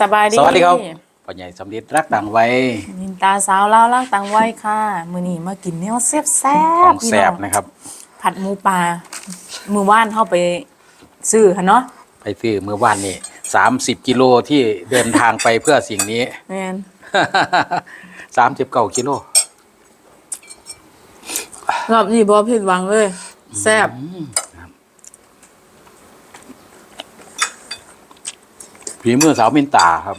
สบายดีสวัสดีครับพ่อใหญ่สำลิดรักต่างไว้นินตาสาวเล่าวลากตังไว้ค่ะ มื้อนี้มากินแนวแซ่บแซ่ขบองแสบนะครับ ผัดหมูปลามือว่านเข้าไปซื้อค่ะเนาะไปซื้อเมื่อวานนี้สามสิบกิโลที่เดินทางไปเพื่อสิ่งนี้แม่นสามสิบเก้ากิโลรอบนี้บ่ผิดหวังเลย แซ่บ ฝีมือสาวมินตาครับ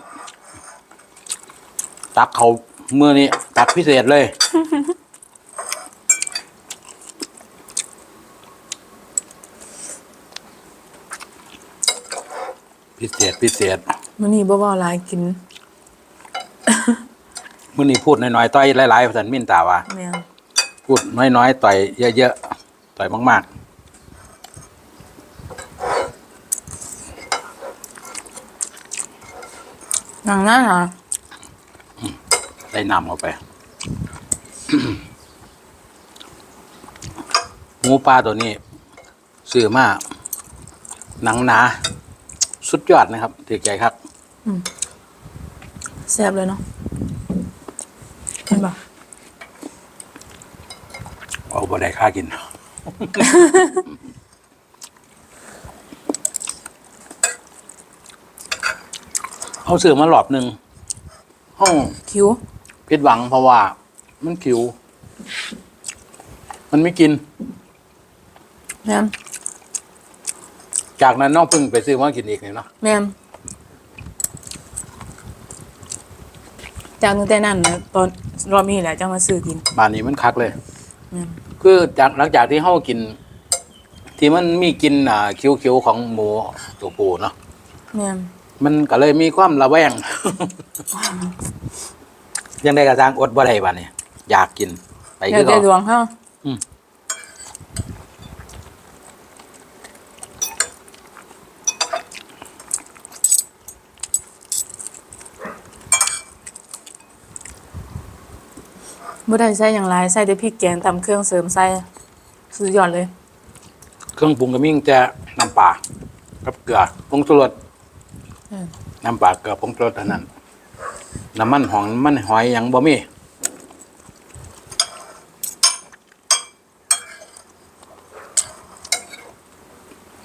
ตักเขาเมื่อนี้ตักพิเศษเลย พิเศษพิเศษมื้อนี้บ่เว้าหลายกินมื่อนี้พูดน้อยๆต่อยหลายๆภาษามินตาว่าแม่นพูดน้อยๆต่อยเยอะๆต่อยมาก หนังนั้นน่ะๆได้นำเอาไป หมูปลาตัวนี้ซื้อมาหนังหนา สุดยอดนะครับถือใจครับแซ่บเลยเนาะเห็นบ่เอาบ่ได้ค่ากิน เอาซื้อมาหลอบหนึ่งห้องคิวผิดหวังเพราะว่า มันคิว มันไม่กิน แม่นจากนั้นน้องพึ่งไปซื้อมากินอีกเนี่ยเนาะแม่นจากตั้งแต่นั้นนะตอนรอบนี้แหละจะมาซื้อกินบ้านนี้มันคักเลย แม่นคือจากหลังจากที่เฮากิน ที่มันมีกินอ่าคิวๆของหมูตัวปูเนาะแม่น มันก็เลยมีความระแวง ยังได้กระทางอดบ่ได้บ้านนี้อยากกิน ไปเดี๋คืยวอได้ดเขา วงเฮาอืม บ่ได้ใส่อย่างไรใส่แต่พริกแกงตำเครื่องเสริมใส่สุดยอดเลย เครื่องปรุงก็มีแต่น้ำปลากับเกลือผงชูรสอืม น้ำปลาเกลือผงชูรสเท่านั้น น้ำมันหองน้ำมันหอยหยังบ่มี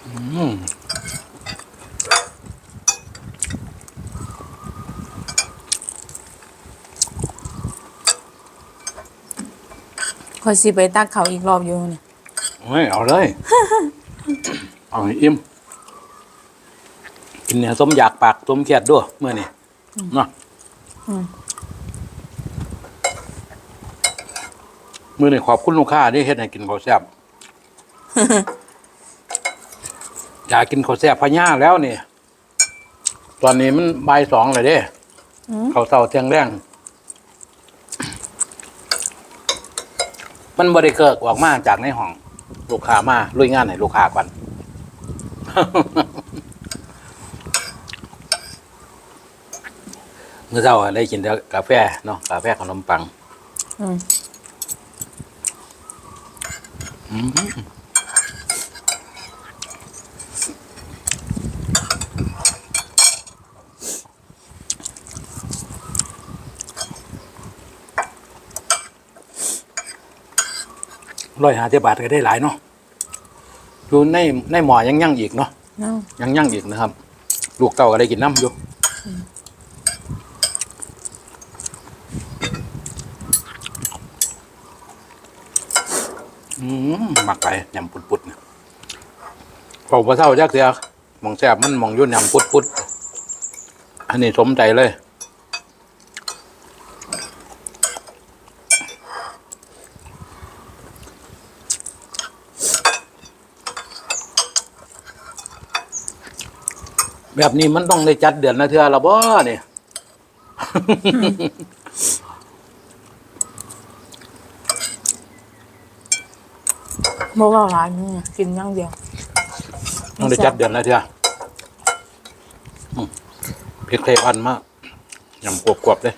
อืมคอยสิไปตักเขาวอีกรอบอยู่เนี่ยเฮ้ยเอาเลย เอาให้อิ่ม กินเนี่ยสมอยากปากสมเขียดด้วยเมื่อนี่เนาะอืมมื่อนี่ขอบคุณลูกค้าที่เฮ็ดให้กินข้าวแซ่บอยากกินข้าวแซ่บพะย่าแล้วนี่ ตอนนี้มันบ่ายสองเลยเด้อืมเขาวเศร้าเที่ยงแรงมันบริเกิกออกมาจากในห้อง ลูกค้ามาลุยงานให้ลูกค้าก่อน มื่อเช้าได้กินแต่กาแฟเนาะกาแฟขนมปัง อืมร้อยหาเบาทก็ได้หลายเนาะอยู่ในในหมอยังยั่งอีกเนาะเนาะยังยั่งอีกนะครับ ลูกเก่าก็ได้กินน้ำอยู่อื มหมักไปยำปุดๆเนี่ยพอพอเท่าจักเสียมองแซ่บมันมองยุ่นยำปุดๆอันนี้สมใจเลยแบบนี้มันต้องได้จัดเดือนละเทือละบ่เนี่ย บ่ว่าหลายนี่กินอย่างเดียวต้องได้จัดเดือนและเทืออืมพริกไทยอันมากยำกรวบๆเลย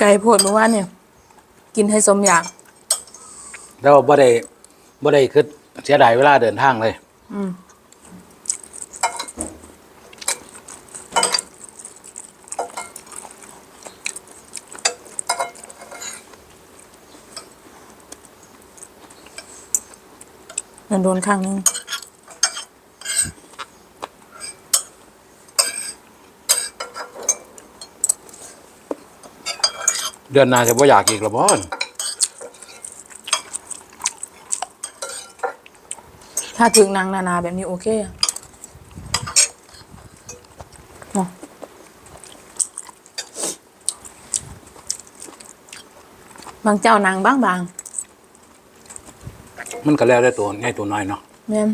ไกลโพดเมื่อวานเนี่ย กินให้สมอยากแล้วบ่ได้บ่ได้คือเสียดายเวลาเดินทางเลย อืมมันโดนข้างนึง เดือนหน้าจะบ่อยากอีกและบ่ถ้าถึงนางนานาแบบนี้โอเคอะเนาะบางเจ้านางบางบางมันก็แล้วได้ตัวง่ายตัวน้อยเนาะๆแม่น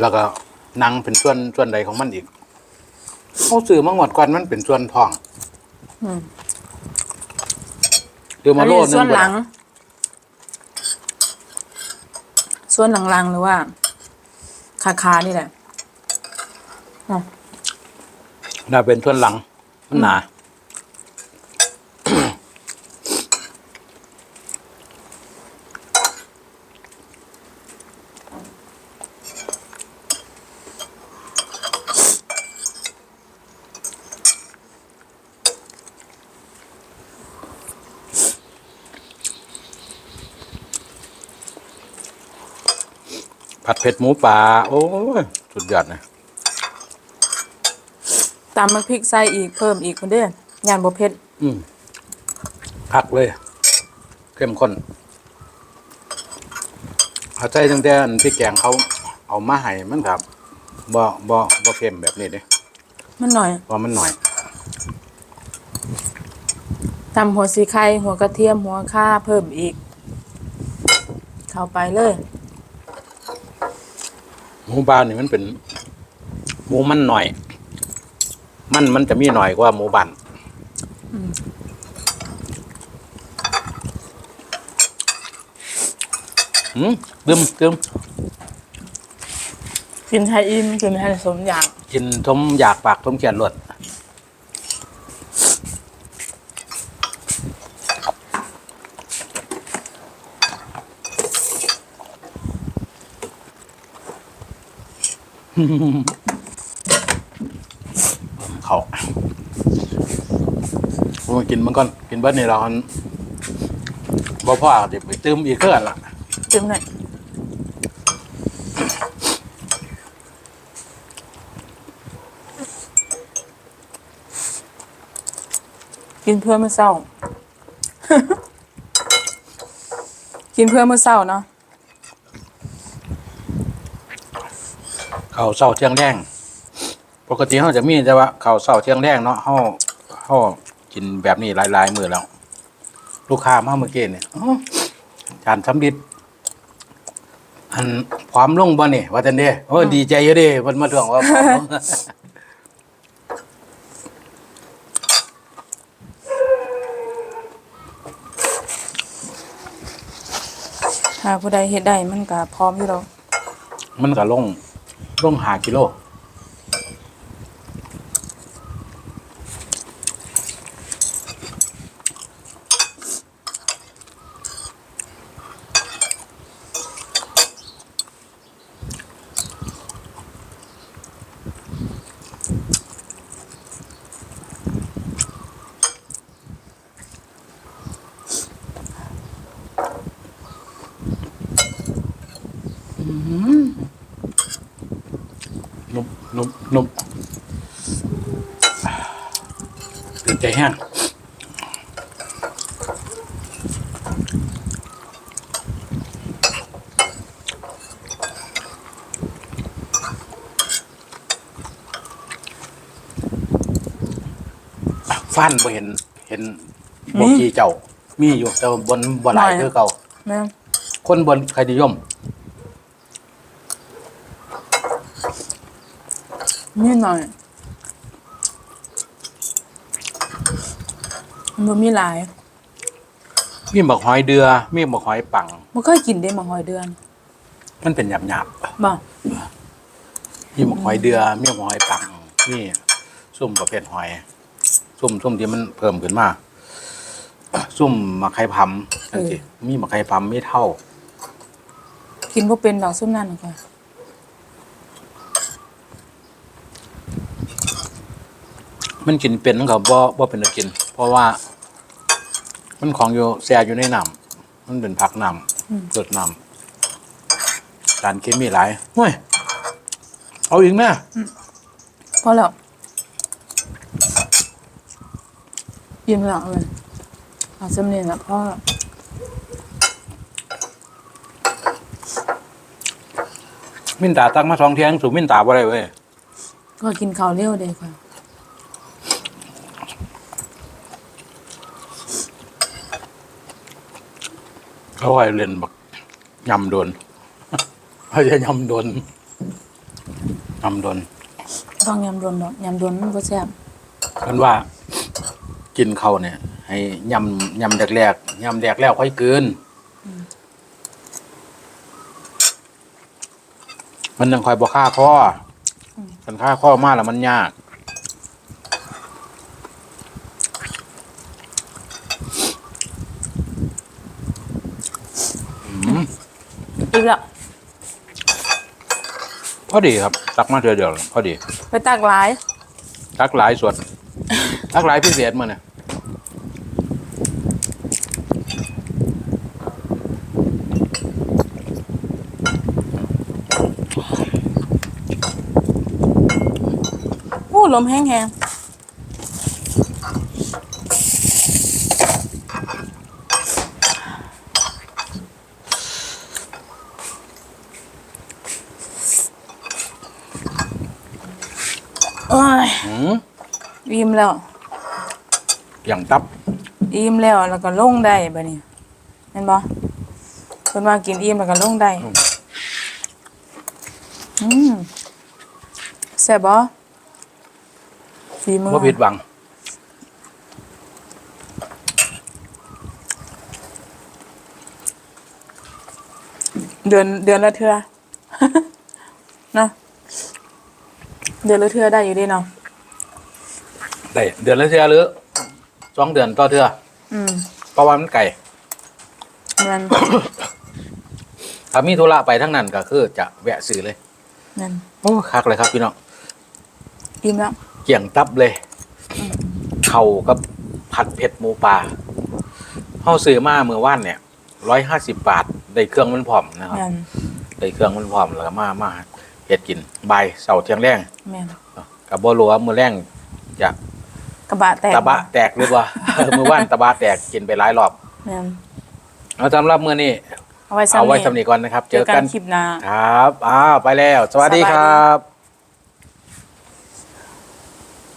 แล้วก็หนังเป็นส่วนส่วนใดของมันอีกเขาซื้อมาหมดก่อนมันเป็นส่วนท้อง อืม เดี๋ยวมาอันโลนี้ดหนึส่วนงหลัง ส่วนหลังๆหรือว่าขาขาๆนี่แหละอ๋อน่าเป็นส่วนหลัง มันหนา ผัดเผ็ดหมูป่าโอ้ยสุดยอดนะตามมาพริกใส่อีกเพิ่มอีกคนเด้อยานบ่เผ็ดอืมพักเลย เข้มข้นเอาใจตั้งแต่อันที่แกงเขาเอามาให้มันครับบ่บ่บ่เข้มแบบนี้เด้มันหน่อยว่ามันหน่อยตำหัวสีไข่หัวกระเทียมหัวข่าเพิ่มอีก เข้าไปเลย หมูบ้านนี่มันเป็น หมูมันหน่อย มันมันจะมีหน่อยกว่าหมูบ้านอืมตึมตึมกินให้อิ่มกินให้สมอยาก กินทมอยากปากทมเขียนรวด เขาผมกินมันก่อน กินเบิร์ดนี่เราอันบ่พ่อเดี๋ยวไปตื้มอีกเพื่อนล่ะจิ้มหน่อยกินเพื่อเมื้อเศร้า กินเพื่อเมื้อเศร้าเนาะ ข้าวเศร้าเที่ยงแดงปกติเขาจะมีแต่ว่าข้าวเศร้าเที่ยงแดงเนาะเขาเขากินแบบนี้หลายๆมือแล้ว ลูกค้ามาเมื่อกี้เนี่ยอ๋อจานสำลิดอันความลงบ่นี่ว่าจันเด้โอ้ยดีใจเยอะเด้เพิ่นมาทวงว่าความลงถ้าผู้ใดเฮ็ดได้มันก็พร้อมอยู่แล้วมันก็ลง ร่องหากิโล นุ่มนุ่มนุ่มตื่นใจแห้งฟันบ่เห็น เห็นบกกีเจ้า มีอยู่แต่ว่าบนบ่หลายคือเก่า แม่นคนบนใครนิยม นิดหน่อยมันบ่มีหลาย มีบักหอยเดือ มีบักหอยปังบ่เคยกินได้มาหอยเดือน มันเป็นหยาบหยาบบ่ๆมีบักหอยเดือ มีบักหอยปังมีซุ่มประเภทหอยซุ่มซุ่มที่มันเพิ่มขึ้นมาซุ่มมะไข่พำจังซี่มีมะไข่พำมีเท่า กินบ่เป็นดอกซุ่มนั่นหรอกค่ะ มันกินเป็นมันก็บ่บ่เป็นอันกิน เพราะว่า มันของอยู่แซ่อยู่ในน้ำมันเป็นผักน้ำสดน้ำสารเคมีหลายเฮ้ยเอาอีกแม่พอแล้วยิ้มแล้วเลยเอาสำเนียงแล้วพ่อมินตาตักมาสองเที่ยงสู่มินตาบ่ได้เว้ยก็กินข้าวเร็วเด้ค่ะ เขาให้เล่นบักยำโดนเขาจะยำโดนยำโดนต้องยำรวนดอกยำรวนมันบ่แซ่บเพิ่นว่า กินเขาวเนี่ย ให้ยำยำแรกๆยำแรกแล้วค่อยเกินมันยังคอยบ่ค่าข้ออมันค่าข้อมากแล้วมันยาก อืม อีกแล้ว พอดีครับ ตักมาเดียวเดียวเลยพอดี ไปตักหลาย ตักหลายส่วน ตักหลายพิเศษมาเนี่ยโอ้ลมแห้งๆโอ้ย อืม อิ่มแล้ว อย่างตับอิ่มแล้วแล้วก็ลงได้บัดนี้เห็นบ่เพิ่นว่ากินอิ่มแล้วก็ลงได้อืมแซ่บบ่ฝีมือว่าผิดหวังเดือนเดือนละเทื่อเนาะเดือนละเทื่อได้อยู่ดีเนาะ ได้เดือนละเทื่อหรือสองเดือนต่อเทื่ออืมเพราะว่ามันไก่มันถ้ามีธุระไปทั้งนั้นก็คือจะแวะซื้อเลยนั่นโอ้คักเลยครับพี่น้องอิ่มแล้วเกี่ยงตับเลยเข่ากับผัดเผ็ดหมูปลาเข้าซื้อมาเมื่อว่านเนี่ยร้อยห้าสิบบาทได้เครื่องมันพร้อมนะครับแม่นได้เครื่องมันพร้อมแล้วก็มามาเฮ็ดกินบ่ายเสาร์เที่ยงแรงแม่นกับบ่รู้ว่ามื้อแรงจะ กระบะแตกตะบะแตกหรือว่า มื้อว่านตะบะแตกกินไปหลายรอบแม่นเอาสำหรับมื้อนี้เอาไว้ซ้ำเอาไว้นี่สำนีก่อนนะครับ เจอกันคลิปหน้า ครับอ้าวไปแล้ว สวัสดีครับ